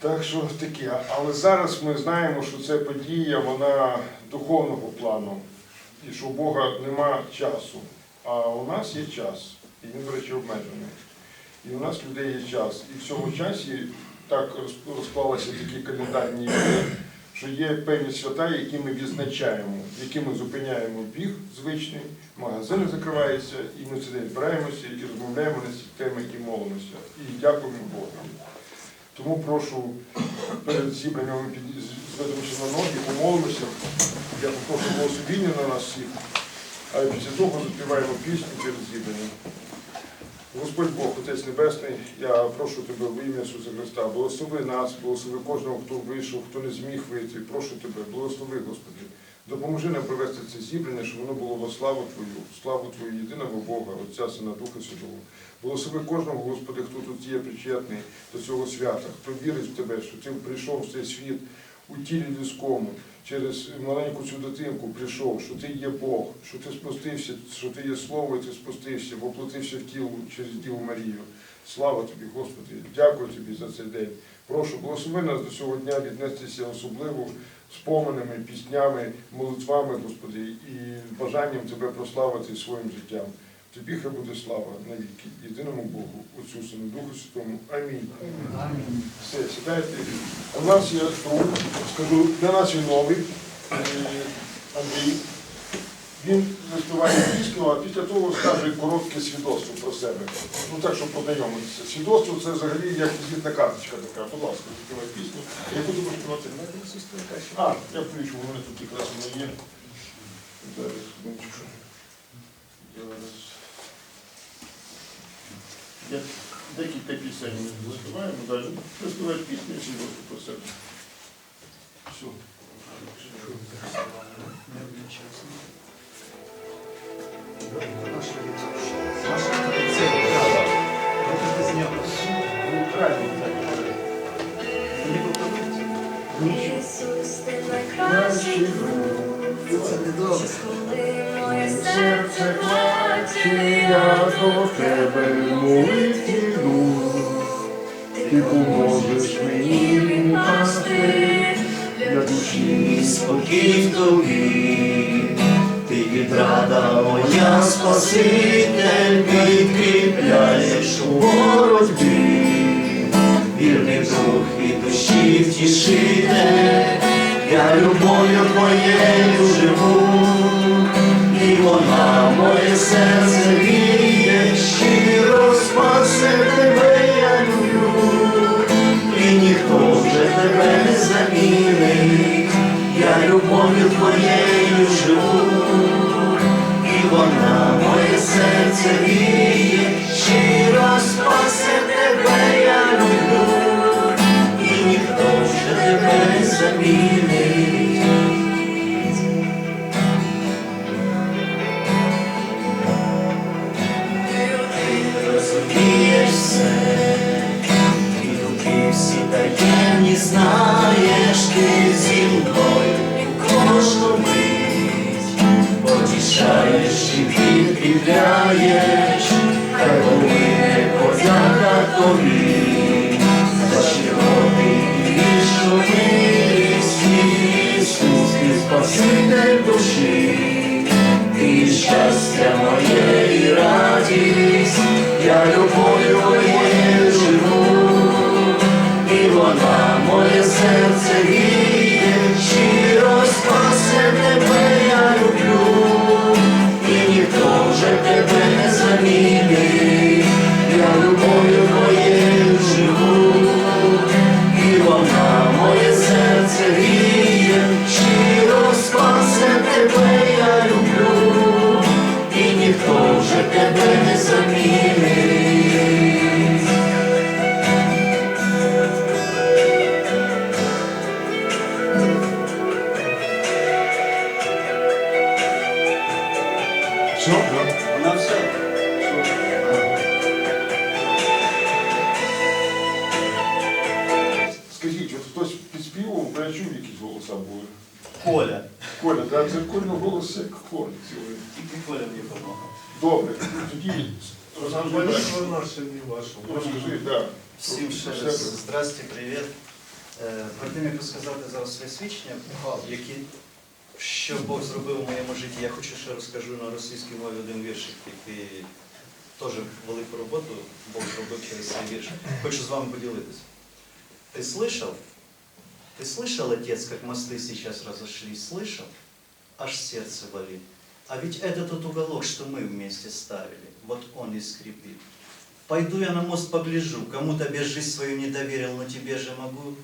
Так що таке. Але зараз ми знаємо, що це подія, вона духовного плану. І що у Бога нема часу. А у нас є час. І він, до речі, обмежений. І у нас людей є час. І в цьому часі так роз- розклалися такі календарні дні, що є певні свята, які ми відзначаємо, які ми зупиняємо біг звичний, магазини закриваються, і ми сюди збираємося і розмовляємо на ці теми і молимося. І дякуємо Богу. Тому прошу перед зібранням зведемося на ноги, помолимося. Я попрошу благословіння на нас всіх, а після того заспіваємо пісню перед зібранням. Господь Бог, Отець Небесний, я прошу тебе в ім'я Ісуса Христа, благослови нас, благослови кожного, хто вийшов, хто не зміг вийти. Прошу тебе, благослови, Господи. Допоможи нам провести це зібрання, щоб воно було во славу Твою, славу Твою, єдиного Бога, Отця, Сина, Духа Святого. Благослови кожного, Господи, хто тут є причетний до цього свята, хто вірить в Тебе, що Ти прийшов в цей світ у тілі людському, через маленьку цю дитинку прийшов, що Ти є Бог, що Ти спустився, що Ти є Слово, і Ти спустився, воплотився в тіло через Діву Марію. Слава Тобі, Господи, дякую Тобі за цей день. Прошу, благослови нас до цього дня віднестися особливо споминами, піснями, молитвами, Господи, і бажанням Тебе прославити своїм життям. Тобі хай буде слава навіки, єдиному Богу, Отцю, Сину, Духу Святому. Амінь. Все, сідайте. У нас є друг, скажу, для нас він новий, е, Андрій. Він заспіває пісню, а після того скаже коротке свідоцтво про себе. Ну так, щоб познайомитися. Свідоцтво це взагалі як візитна карточка така. Будь ласка, заспівай пісню. Я буду співати. А, я включу, у мене тут якраз вона є. Зараз, секундочку. Я декілька пісень ми заспіваємо далі. Ти співаєш пісню і свідоцтво про себе. Все. Ісус, ти найкращий друг, коли моє серце плаче, я до тебе молитві йду. Ти поможеш мені впасти, для Душі спокій тобі, відрада моя спаситель, підкріпляєш у боротьбі, вірний друг і душі втішитель, я любов'ю твоєю живу, і вона моє серце віє, щиро спасе тебе я люблю. І ніхто вже тебе не замінить, я любов'ю твоєю живу, серце віє, щиро спасе тебе я люблю, і ніхто вже тебе не замінить. Розумієш все, і думки всі таємні знаєш підкріпляєш, хай повинне подяка тобі, за широкий вічну милість, Ісус, ти спаситель душі, ти щастя моє радість, я любов'ю Коля. Коля, да, це Коля голос як хор цілий. Тільки Коля мені допомагав. Добре, тоді розкажи, Молитва наша не ваша. розкажи, да. Всім ще раз себе. здрасте, привіт. Е, Перед тим, як розказати зараз своє свідчення, які, що Бог зробив у моєму житті, я хочу ще розкажу на російській мові один віршик, який теж велику роботу Бог зробив через цей вірш. Хочу з вами поділитися. Ты слышал? Ты слышал, отец, как мосты сейчас разошлись? Слышал? Аж сердце болит. А ведь это тот уголок, что мы вместе ставили. Вот он и скрипит. Пойду я на мост погляжу, кому-то без жизнь свою не доверил, но тебе же могу.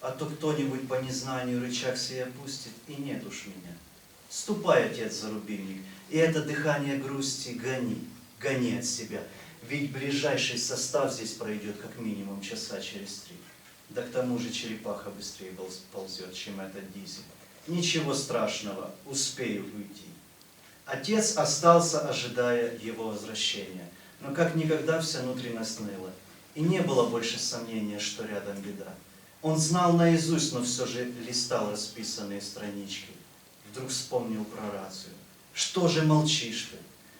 А то кто-нибудь по незнанию рычаг сей опустит, и нет уж меня. Ступай, отец, за рубильник, и это дыхание грусти гони, гони от себя. Ведь ближайший состав здесь пройдет как минимум часа через три. Да к тому же черепаха быстрее полз- ползет, чем этот дизель. Ничего страшного, успею уйти. Отец остался, ожидая его возвращения. Но как никогда вся внутренность ныла. И не было больше сомнения, что рядом беда. Он знал наизусть, но все же листал расписанные странички. Вдруг вспомнил про рацию. Что же молчишь ты?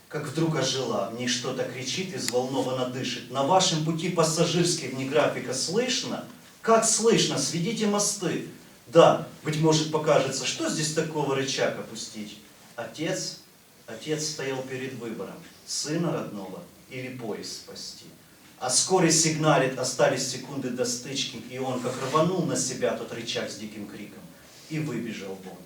Как вдруг ожила, в ней что-то кричит и взволнованно дышит. На вашем пути пассажирский вне графика слышно? Как слышно? Сведите мосты. Да, быть может покажется, что здесь такого рычаг опустить? Отец, отец стоял перед выбором, сына родного или поезд спасти. А вскоре сигналит, остались секунды до стычки, и он как рванул на себя тот рычаг с диким криком и выбежал вон.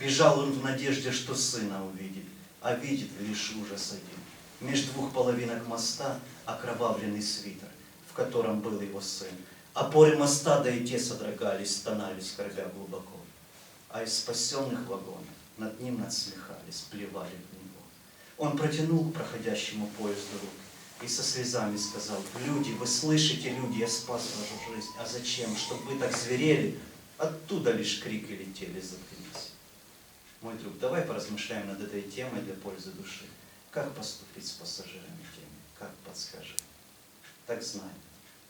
Бежал он в надежде, что сына увидит, а видит лишь ужас один. Меж двух половинок моста окровавленный свитер, в котором был его сын. Опоры моста, да и те содрогались, стонали, скорбя глубоко. А из спасенных вагонов над ним надсмехались, плевали в него. Он протянул к проходящему поезду руки и со слезами сказал, люди, вы слышите, люди, я спас вашу жизнь. А зачем? Чтобы вы так зверели? Оттуда лишь крики летели, заткнись. Мой друг, давай поразмышляем над этой темой для пользы души. Как поступить с пассажирами теми? Как подскажи? Так знай,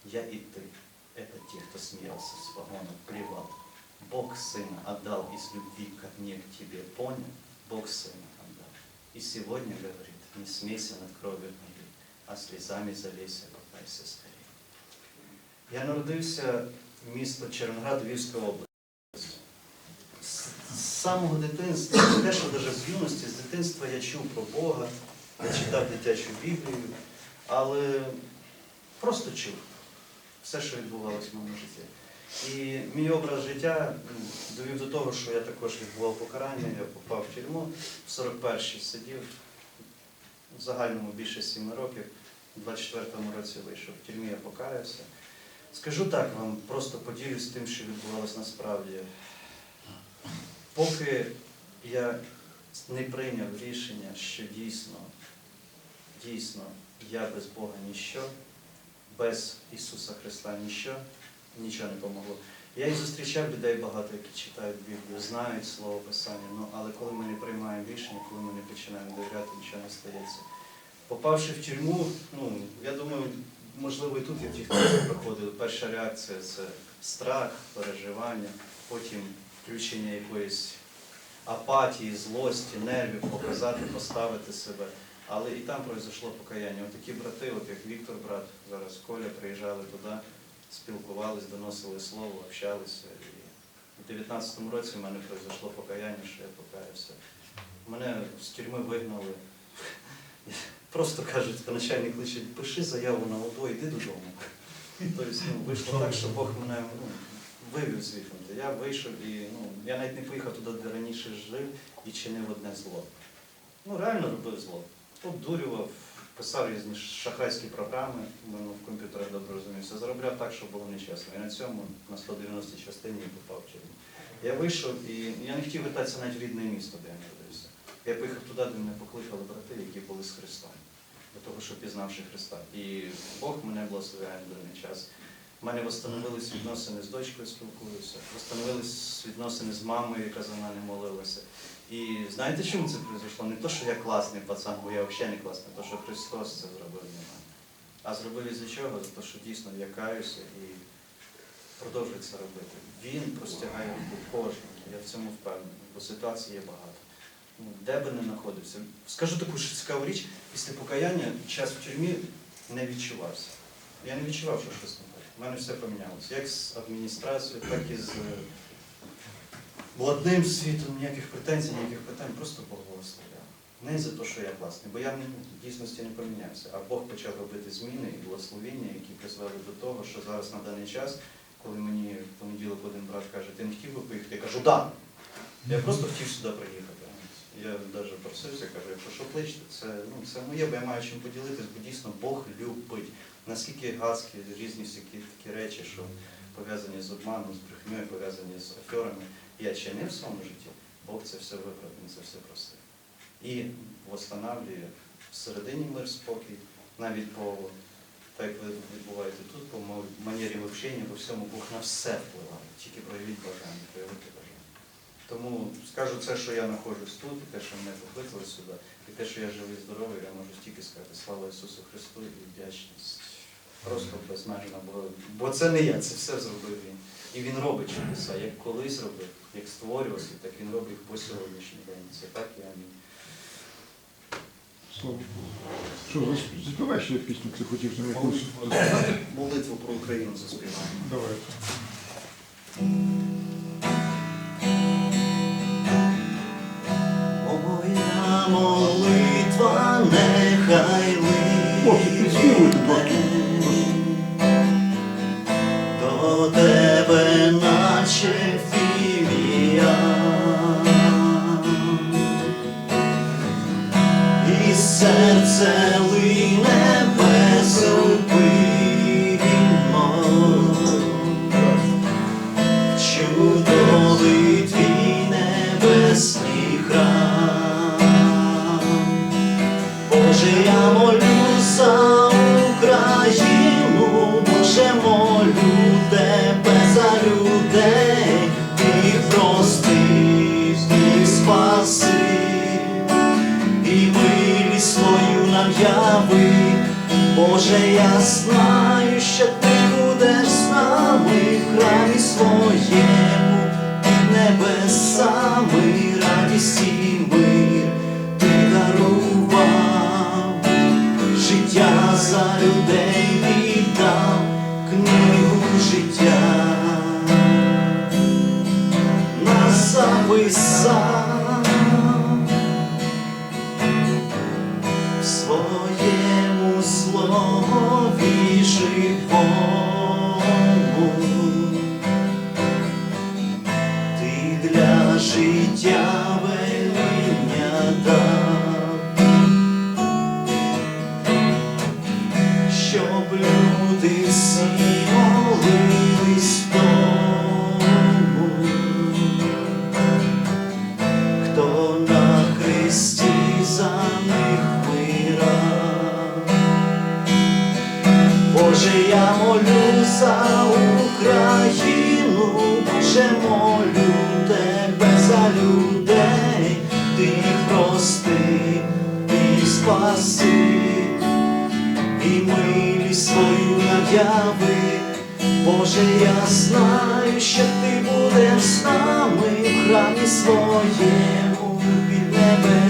я и ты – это те, кто смеялся с вагонов плевал. Бог Сына отдал из любви ко мне к тебе, понял? Бог Сына отдал. И сегодня говорит, не смейся над кров'ю моєю, а слізами залейся, покайся скорее. Я народився в місто Червоноград Львівської області. З з самого дитинства, не те, що навіть з юності, з дитинства я чув про Бога, я читав дитячу Біблію, але просто чув все, що відбувалося в моєму житті. І мій образ життя ну, довів до того, що я також відбував покарання, я попав в тюрму, в 41-й сидів, в загальному більше 7 років, у 24-му році вийшов. В тюрмі я покаявся. Скажу так вам, просто поділюсь тим, що відбувалося насправді. Поки я не прийняв рішення, що дійсно, дійсно я без Бога ніщо, без Ісуса Христа ніщо, нічого не помогло. Я і зустрічав людей багато, які читають Біблію, знають Слово Писання, ну, але коли ми не приймаємо рішення, коли ми не починаємо довіряти, нічого не стається. Попавши в тюрму, ну, я думаю, можливо, і тут є ті, хто це проходили. Перша реакція це страх, переживання, потім включення якоїсь апатії, злості, нервів, показати, поставити себе. Але і там пройшло покаяння. От такі брати, от як Віктор, брат, зараз Коля, приїжджали туди, спілкувались, доносили слово, общалися. І в 19-му році в мене пройшло покаяння, що я покаявся. Мене з тюрми вигнали. Просто кажуть, начальник кличе, пиши заяву на ОДО, йди додому. Тобто ну, вийшло так, що Бог мене ну, вивів звідти. Я вийшов і ну, я навіть не поїхав туди, де раніше жив і чинив одне зло. Ну, реально робив зло. Обдурював, писав різні шахрайські програми, ну, в комп'ютерах добре розумівся, заробляв так, щоб було нечесно. І на цьому, на 190 частині попав в. Я вийшов і я не хотів вертатися навіть в рідне місто, де я народився. Я поїхав туди, де мене покликали брати, які були з Христом, для того, щоб пізнавши Христа. І Бог мене благословляє на даний час. У мене встановились відносини з дочкою, спілкуюся, встановились відносини з мамою, яка за мене молилася. І знаєте, чому це произошло? Не то, що я класний пацан, бо я взагалі не класний, то, що Христос це зробив для мене. А зробив із чого? За те, що дійсно я каюся і продовжую це робити. Він простягає руку кожному, я в цьому впевнений, бо ситуацій є багато. Ну, Де би не знаходився. Скажу таку ж цікаву річ, після покаяння час в тюрмі не відчувався. Я не відчував, що щось не так. У мене все помінялося. Як з адміністрацією, так і з е, владним світом, ніяких претензій, ніяких питань, просто Бог благословляв. Не за те, що я класний, бо я в дійсності не помінявся. А Бог почав робити зміни і благословення, які призвели до того, що зараз на даний час, коли мені в понеділок один брат каже, ти не хотів би поїхати, я кажу, так. Да. Я просто хотів сюди приїхати. Я навіть просився, кажу, якщо що кличте, це, ну, це моє, бо я маю чим поділитись, бо дійсно Бог любить. Наскільки газки, різні всякі такі речі, що пов'язані з обманом, з брехнею, пов'язані з аферами, я чинив в своєму житті, Бог це все виправив, Він це все простив. І восстанавлює всередині мир, спокій, навіть по так як ви відбуваєте тут, по манері вивчення, по всьому Бог на все впливає. Тільки проявіть бажання, проявити бажання. Тому скажу це, що я знаходжусь тут, і те, що мене покликали сюди, і те, що я живий і здоровий, я можу тільки сказати слава Ісусу Христу і вдячність. Просто безмежно, бо, бо це не я, це все зробив Він. І Він робить чудеса, як колись робив, як створював світ, так Він робить по сьогоднішній день. Це так і амінь. Слава Богу. Що, зас- заспівай ще пісню, ти хотів там якусь. Молитву про Україну заспіваємо. Давай. Я молю за Україну, Боже, молю тебе за людей, ти прости, ти спаси, і милість свою нам яви. Боже, я знаю, що ти будеш з нами в храмі своєму, небесами. Радість Боже, я молю за Україну, Боже, молю тебе за людей, ти їх прости, ти спаси, і милість свою надяви. Боже, я знаю, що ти будеш з нами в храмі своєму, під небесами,